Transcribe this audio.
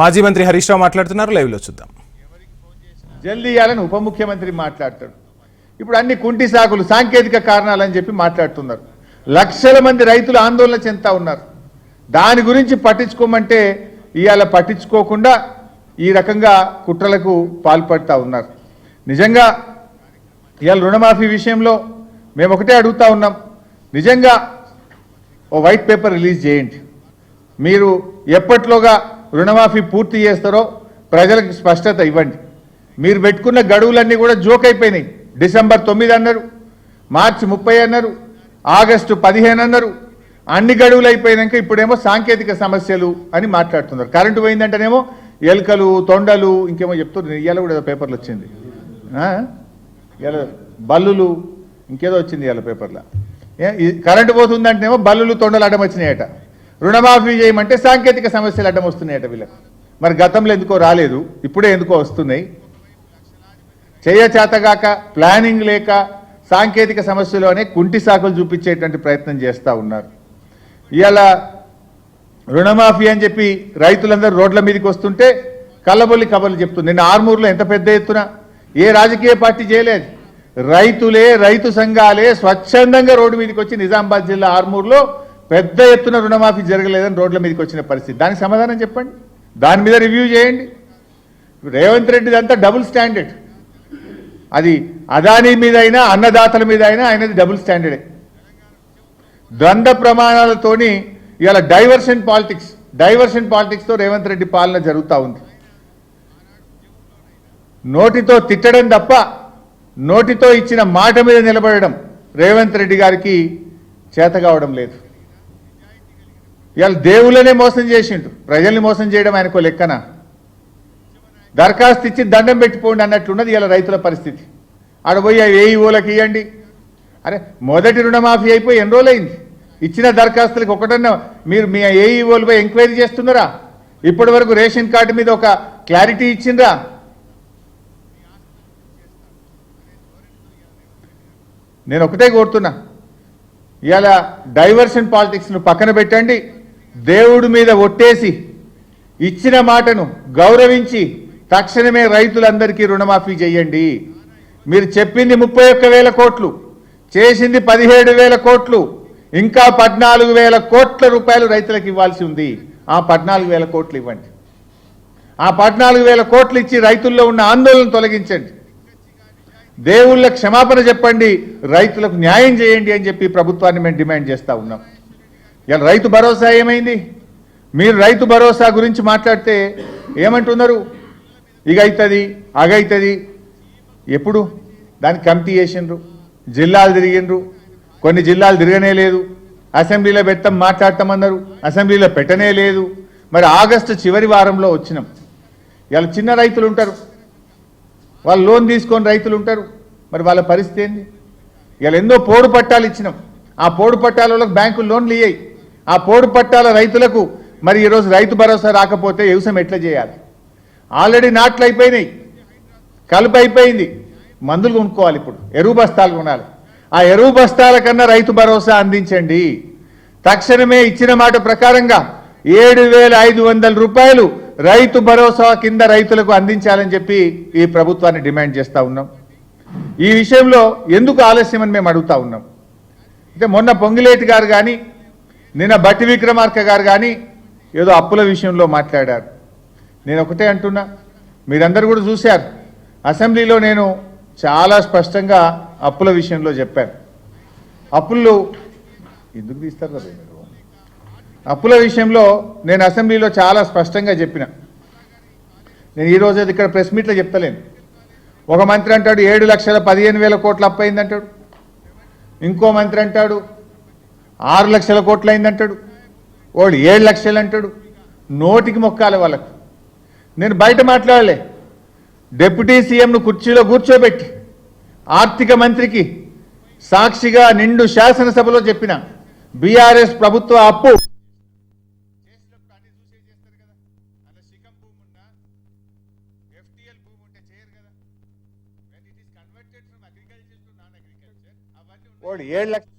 మాజీ మంత్రి హరీష్ రావు మాట్లాడుతున్నారు. లైవ్లో చూద్దాం. జల్దీ ఇవ్వాలని ఉప ముఖ్యమంత్రి మాట్లాడతాడు. ఇప్పుడు అన్ని కుంటి సాకులు సాంకేతిక కారణాలని చెప్పి మాట్లాడుతున్నారు. లక్షల మంది రైతులు ఆందోళన చెందుతా ఉన్నారు. దాని గురించి పట్టించుకోమంటే ఇవాళ పట్టించుకోకుండా ఈ రకంగా కుట్రలకు పాల్పడుతూ ఉన్నారు. నిజంగా ఇవాళ రుణమాఫీ విషయంలో మేము ఒకటే అడుగుతా ఉన్నాం. నిజంగా ఓ వైట్ పేపర్ రిలీజ్ చేయండి. మీరు ఎప్పట్లోగా రుణమాఫీ పూర్తి చేస్తారో ప్రజలకు స్పష్టత ఇవ్వండి. మీరు పెట్టుకున్న గడువులన్నీ కూడా జోక్ అయిపోయినాయి. డిసెంబర్ తొమ్మిది అన్నారు మార్చి ముప్పై అన్నారు ఆగస్టు పదిహేను అన్నారు. అన్ని గడువులు అయిపోయినాక ఇప్పుడేమో సాంకేతిక సమస్యలు అని మాట్లాడుతున్నారు. కరెంటు పోయిందంటేనేమో ఎలుకలు తొండలు ఇంకేమో చెప్తున్నారు. ఇవాళ కూడా ఏదో పేపర్లు వచ్చింది. ఇలా ఇవాళ బల్లులు ఇంకేదో వచ్చింది ఇవాళ పేపర్లో. ఏ- కరెంటు పోతుందంటేనేమో బల్లులు తొండలు అడ్డం వచ్చినాయట. రుణమాఫీ చేయమంటే సాంకేతిక సమస్యలు అడ్డం వస్తున్నాయట వీళ్ళకు. మరి గతంలో ఎందుకో రాలేదు ఇప్పుడే ఎందుకో వస్తున్నాయి. చేయచేతగాక ప్లానింగ్ లేక సాంకేతిక సమస్యలు అనే కుంటి సాకులు చూపించేటువంటి ప్రయత్నం చేస్తూ ఉన్నారు. ఇవాళ రుణమాఫీ అని చెప్పి రైతులందరూ రోడ్ల మీదకి వస్తుంటే కళ్ళబొల్లి కబర్లు చెప్తుంది. నిన్న ఆర్మూర్లో ఎంత పెద్ద ఎత్తున ఏ రాజకీయ పార్టీ చేయలేదు. రైతులే రైతు సంఘాలే స్వచ్ఛందంగా రోడ్డు మీదకి వచ్చి నిజామాబాద్ జిల్లా ఆర్మూర్లో పెద్ద ఎత్తున రుణమాఫీ జరగలేదని రోడ్ల మీదకి వచ్చిన పరిస్థితి. దానికి సమాధానం చెప్పండి. దాని మీద రివ్యూ చేయండి. రేవంత్ రెడ్డి అంతా డబుల్ స్టాండర్డ్. అది అదానీ మీద అయినా అన్నదాతల మీద అయినా ఆయనది డబుల్ స్టాండర్డే. ద్వంద్వ ప్రమాణాలతోని ఇవాళ డైవర్షన్ పాలిటిక్స్ డైవర్షన్ పాలిటిక్స్తో రేవంత్ రెడ్డి పాలన జరుగుతూ ఉంది. నోటితో తిట్టడం తప్ప నోటితో ఇచ్చిన మాట మీద నిలబడడం రేవంత్ రెడ్డి గారికి చేత కావడం లేదు. ఇవాళ దేవుళ్ళనే మోసం చేసిండు. ప్రజల్ని మోసం చేయడం ఆయనకు లెక్కన? దరఖాస్తు ఇచ్చి దండం పెట్టిపోండి అన్నట్లున్నది ఇలా రైతుల పరిస్థితి. ఆడ పోయి ఏ ఊళ్ళకి ఇవ్వండి అరే మొదటి రుణమాఫీ అయిపోయి ఎన్ని రోజులైంది? ఇచ్చిన దరఖాస్తులకు ఒకటన్నా మీరు మీ ఏఈఓలు పోయి ఎంక్వైరీ చేస్తున్నారా? ఇప్పటి వరకు రేషన్ కార్డు మీద ఒక క్లారిటీ ఇచ్చిండ్రా? నేను ఒకటే కోరుతున్నా. ఇవాళ డైవర్షన్ పాలిటిక్స్ను పక్కన పెట్టండి. దేవుడి మీద ఒట్టేసి ఇచ్చిన మాటను గౌరవించి తక్షణమే రైతులందరికీ రుణమాఫీ చేయండి. మీరు చెప్పింది ముప్పై ఒక్క వేల కోట్లు చేసింది పదిహేడు వేల కోట్లు ఇంకా పద్నాలుగు వేల కోట్ల రూపాయలు రైతులకు ఇవ్వాల్సి ఉంది. ఆ పద్నాలుగు వేల కోట్లు ఇవ్వండి. ఆ పద్నాలుగు వేల కోట్లు ఇచ్చి రైతుల్లో ఉన్న ఆందోళన తొలగించండి. దేవుళ్ళ క్షమాపణ చెప్పండి రైతులకు న్యాయం చేయండి అని చెప్పి ప్రభుత్వాన్ని మేము డిమాండ్ చేస్తా ఉన్నాం. ఇలా రైతు భరోసా ఏమైంది? మీరు రైతు భరోసా గురించి మాట్లాడితే ఏమంటున్నారు? ఇగైతుంది అగైతుంది. అగవుతుంది ఎప్పుడు? దాన్ని కమిటీ చేసిండ్రు జిల్లాలు తిరిగిండ్రు. కొన్ని జిల్లాలు తిరగనే లేదు. అసెంబ్లీలో పెట్టం మాట్లాడతామన్నారు. అసెంబ్లీలో పెట్టనే లేదు. మరి ఆగస్టు చివరి వారంలో వచ్చినాం. ఇలా చిన్న రైతులు ఉంటారు. వాళ్ళు లోన్ తీసుకొని రైతులు ఉంటారు. మరి వాళ్ళ పరిస్థితి ఏంది? ఇలా ఎన్నో పోడు పట్టాలు ఇచ్చినాం. ఆ పోడు పట్టాలలో బ్యాంకులు లోన్లు ఇయ్యాయి. ఆ పోడు పట్టాల రైతులకు మరి ఈరోజు రైతు భరోసా రాకపోతే వ్యవసాయం ఎట్లా చేయాలి? ఆల్రెడీ నాట్లు అయిపోయినాయి కలుపు అయిపోయింది. మందులు కొనుక్కోవాలి ఇప్పుడు ఎరువు బస్తాలు కొనాలి. ఆ ఎరువు బస్తాల కన్నా రైతు భరోసా అందించండి. తక్షణమే ఇచ్చిన మాట ప్రకారంగా ఏడు వేల ఐదు వందల రూపాయలు రైతు భరోసా కింద రైతులకు అందించాలని చెప్పి ఈ ప్రభుత్వాన్ని డిమాండ్ చేస్తూ ఉన్నాం. ఈ విషయంలో ఎందుకు ఆలస్యం అని మేము అడుగుతా ఉన్నాం? అంటే మొన్న పొంగిలేటి గారు కానీ నిన్న బట్టి విక్రమార్క గారు కానీ ఏదో అప్పుల విషయంలో మాట్లాడారు. నేను ఒకటే అంటున్నా మీరందరూ కూడా చూశారు. అసెంబ్లీలో నేను చాలా స్పష్టంగా అప్పుల విషయంలో చెప్పాను. అప్పులు ఎందుకు తీస్తారు కదా మీరు? అప్పుల విషయంలో నేను అసెంబ్లీలో చాలా స్పష్టంగా చెప్పిన. నేను ఈరోజు ఇక్కడ ప్రెస్ మీట్లో చెప్తలేను. ఒక మంత్రి అంటాడు ఏడు లక్షల పదిహేను వేల కోట్లు అప్పయిందంటాడు. ఇంకో మంత్రి అంటాడు ఆరు లక్షల కోట్లు అయిందంటాడు వాడు ఏడు లక్షలు అంటాడు నోటికి మొక్కాలి వాళ్ళకు. నేను బయట మాట్లాడలే. డిప్యూటీ సీఎంను కుర్చీలో కూర్చోబెట్టి ఆర్థిక మంత్రికి సాక్షిగా నిండు శాసనసభలో చెప్పిన బీఆర్ఎస్ ప్రభుత్వ అప్పు. వాడు ఏడు లక్షలు